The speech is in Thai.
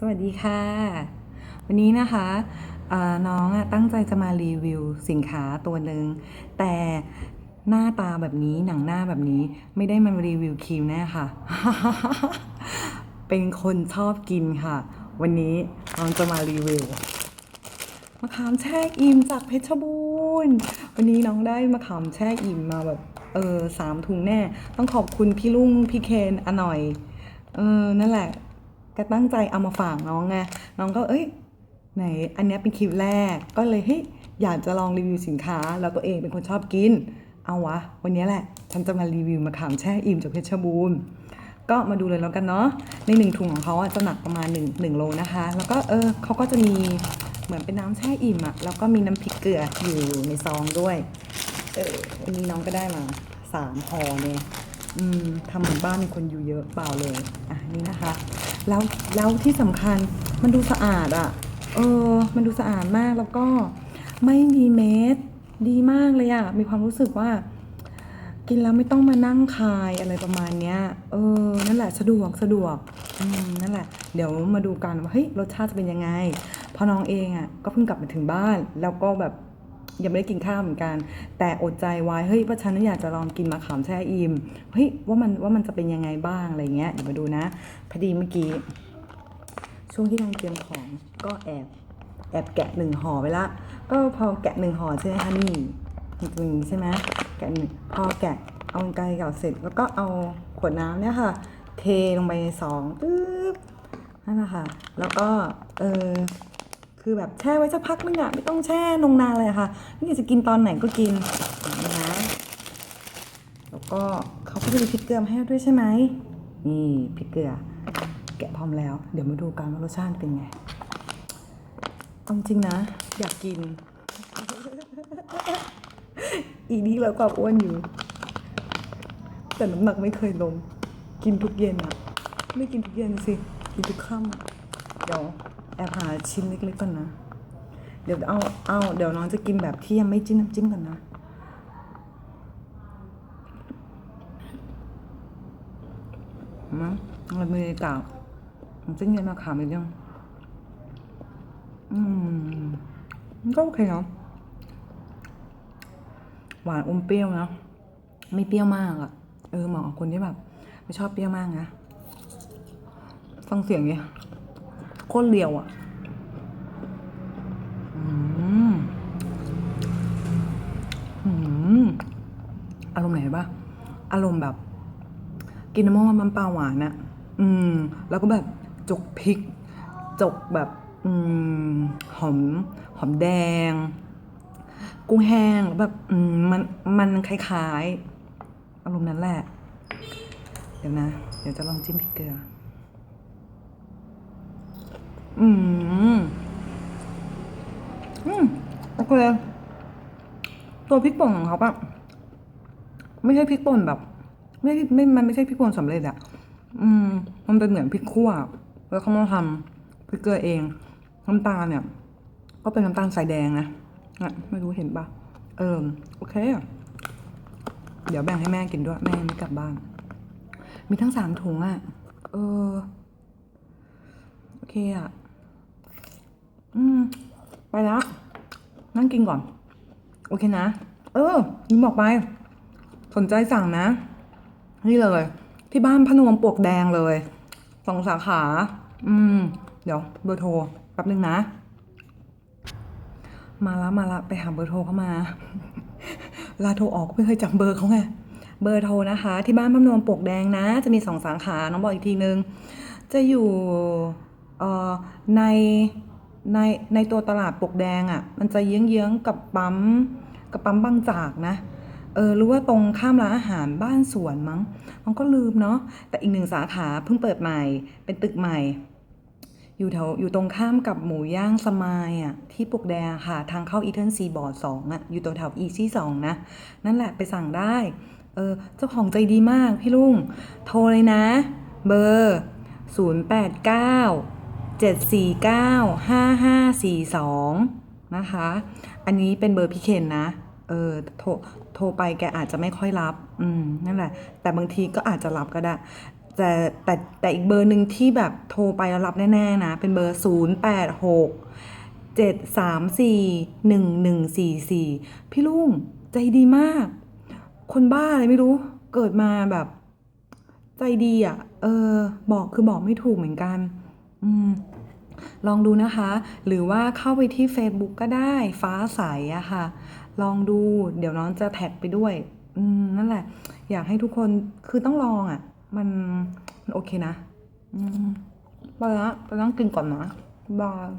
สวัสดีค่ะ วันนี้นะคะน้องตั้งใจจะมารีวิวสินค้าตัวหนึ่งแต่หน้าตาแบบนี้หนังหน้าแบบนี้ไม่ได้มารีวิวครีมแน่ค่ะ เป็นคนชอบกินค่ะ วันนี้น้องจะมารีวิวมะขามแช่อิ่มจากเพชรบูรณ์วันนี้น้องได้มะขามแช่อิ่มมาแบบเออสามถุงแน่ ต้องขอบคุณพี่ลุงพี่เคนอหน่อย เออนั่นแหละ ก็ตั้งใจเอามาฝากน้องไงน้องก็เอ้ยไหนอันนี้เป็นคลิปแรกก็เลยเฮ้ยอยากจะลองรีวิวสินค้า แล้วตัวเองเป็นคนชอบกิน เอาวะ วันนี้แหละ ฉันจะมารีวิวมะขามแช่อิ่มจากเพชรบูรณ์ก็มาดูเลยแล้วกันเนาะในหนึ่งถุงของเขาอะจะหนักประมาณ1 1โลนะคะ แล้วก็เออเขาก็จะมีเหมือนเป็นน้ำแช่อิ่มอะแล้วก็มีน้ำพริกเกลืออยู่ในซองด้วยเออวันนี้น้องก็ได้มาสามห่อเนี่ยอืมทำเหมือนบ้านมีคนอยู่เยอะเปล่าเลยอะนี่นะคะ แล้วแล้วที่สำคัญมันดูสะอาดอะเออ มันดูสะอาดมากแล้วก็ไม่มีเม็ดดีมากเลยอะมีความรู้สึกว่า กินแล้วไม่ต้องมานั่งคายอะไรประมาณเนี้ย เออ นั่นแหละสะดวกสะดวก อืม นั่นแหละ เดี๋ยวมาดูกันว่าเฮ้ยรสชาติจะเป็นยังไงพราะน้องเองอะ่ะก็เพิ่งกลับมาถึงบ้าน แล้วก็แบบ ยังไม่ได้กินข้าวเหมือนกัน แต่อดใจไว้เฮ้ยว่าฉันอยากจะลองกินมะขามแช่อิ่มเฮ้ยว่ามันว่ามันจะเป็นยังไงบ้างอะไรเงี้ยเดี๋ยวมาดูนะพอดีเมื่อกี้ ช่วงที่กำลังเตรียมของก็แอบแอบแกะหนึ่งห่อไปละก็พอแกะหนึ่งห่อใช่ไหมคะนี่มันจะเป็นอย่างใช่ไหมแกะหนึ่งพอแกะเอาไกลเก่าเสร็จแล้วก็เอาขวดน้ำเนี่ยค่ะ เทลงไปในซองตึ๊บนั่นแหละค่ะ แล้วก็เออ คือแบบแช่ไว้สักพักนึงอะไม่ต้องแช่นงนานเลยค่ะ นี่จะกินตอนไหนก็กินนะแล้วก็เขาก็จะมีพริกเกลือมาให้ด้วยใช่ไหมนี่พริกเกลือ แกะพร้อมแล้ว เดี๋ยวมาดูกันว่ารสชาติเป็นไงจริงๆนะ อยากกิน อีนี้แล้วความอ้วนอยู่ แต่น้ำหนักไม่เคยลง กินทุกเย็นอะไม่กินทุกเย็นสิ กินทุกค่ำเดี๋ยว แอบหาชิ้นเล็กๆก่อนนะ เดี๋ยวเอาเอาเดี๋ยวน้องจะกินแบบที่ยังไม่จิ้มน้ำจิ้มก่อนนะ มั้งมันมีกากมันจะเย็นมาขามอีกยัง อืมก็โอเคเนาะหวานอมเปรี้ยวนะ ไม่เปรี้ยวมากอะ่ะ เออเหมาะกับคนที่แบบ ไม่ชอบเปรี้ยวมากนะ ฟังเสียงดิ โคตรเรียวอะ่ะอืมอืมอารมณ์ไหนปะอารมณ์แบบ กินน้ำมันมันปลาหวานอะอืม แล้วก็แบบจกพริก จกแบบ อืม หอม หอมแดง กุ้งแห้งแล้วแบบอืมมัน มันคล้ายๆ อารมณ์นั้นแหละ เดี๋ยวนะ เดี๋ยวจะลองจิ้มพริกเกลือ อืม อืมโอเคตัวพริกป่นของเขาปะไม่ใช่พริกป่นแบบ ไม่ไม่มันไม่ใช่พริกป่นสำเร็จอะอืม มันเป็นเหมือนพริกขั่ว แล้วเขามาทำพริกเกลือเองน้ำตาลเนี่ย ก็เป็นน้ำตาลสายแดงนะอะไม่รู้เห็นปะเออโอเคอะเดี๋ยวแบ่งให้แม่กินด้วยแม่ไม่กลับบ้าน มีทั้งสามถุงอะเออ โอเคอะ อืม ไปแล้วนั่งกินก่อน โอเคนะ เออลืมบอกไป สนใจสั่งนะ นี่เลย ที่บ้านพนวมปลวกแดงเลยสองสาขา อืม เดี๋ยวเบอร์โทรแป๊บนึงนะ มาละมาละไปหาเบอร์โทรเข้ามาเวลาโทรออกก็ไม่เคยจำเบอร์เขาไงเบอร์โทรนะคะ ที่บ้านพนวมปลวกแดงนะ จะมีสองสาขาน้องบอกอีกทีนึง จะอยู่เอ่อใน ในในตัวตลาดปลวกแดงอะ่ะ มันจะเยื้องๆกับปั๊มกับปั๊มบางจากนะเออรู้ว่าตรงข้ามร้านอาหารบ้านสวนมั้ง มันก็ลืมเนาะแต่อีกหนึ่งสาขาเพิ่งเปิดใหม่เป็นตึกใหม่ อยู่แถวอยู่ตรงข้ามกับหมูย่างสมายอะที่ปลวกแดงค่ะ ทางเข้าอีเทิร์นซีบอร์ดสองอะอยู่ตรงแถวอีซี่สองนะ นั่นแหละไปสั่งได้ เออ เจ้าของใจดีมากพี่ลุง โทรเลยนะ เบอร์ 089 7495542 นะคะ อันนี้เป็นเบอร์พี่เคนนะ เออโทรโทรไปแกอาจจะไม่ค่อยรับ อืม นั่นแหละ แต่บางทีก็อาจจะรับก็ได้ แต่แต่แต่อีกเบอร์หนึ่งที่แบบโทรไปแล้วรับแน่ๆนะ เป็นเบอร์ 0 8 6 7 3 4 1 1 4 4 พี่ลุงใจดีมาก คนบ้าอะไรไม่รู้ เกิดมาแบบ ใจดีอะ่ะ เออ บอกคือบอกไม่ถูกเหมือนกัน อืมลองดูนะคะ หรือว่าเข้าไปที่ Facebook ก็ได้ฟ้าใสอะค่ะ ลองดู เดี๋ยวน้องจะแท็กไปด้วย อืมนั่นแหละ อยากให้ทุกคนคือต้องลองอะ่ะมันมันโอเคนะ อืมไปละไปนั่งกินก่อนนะบาย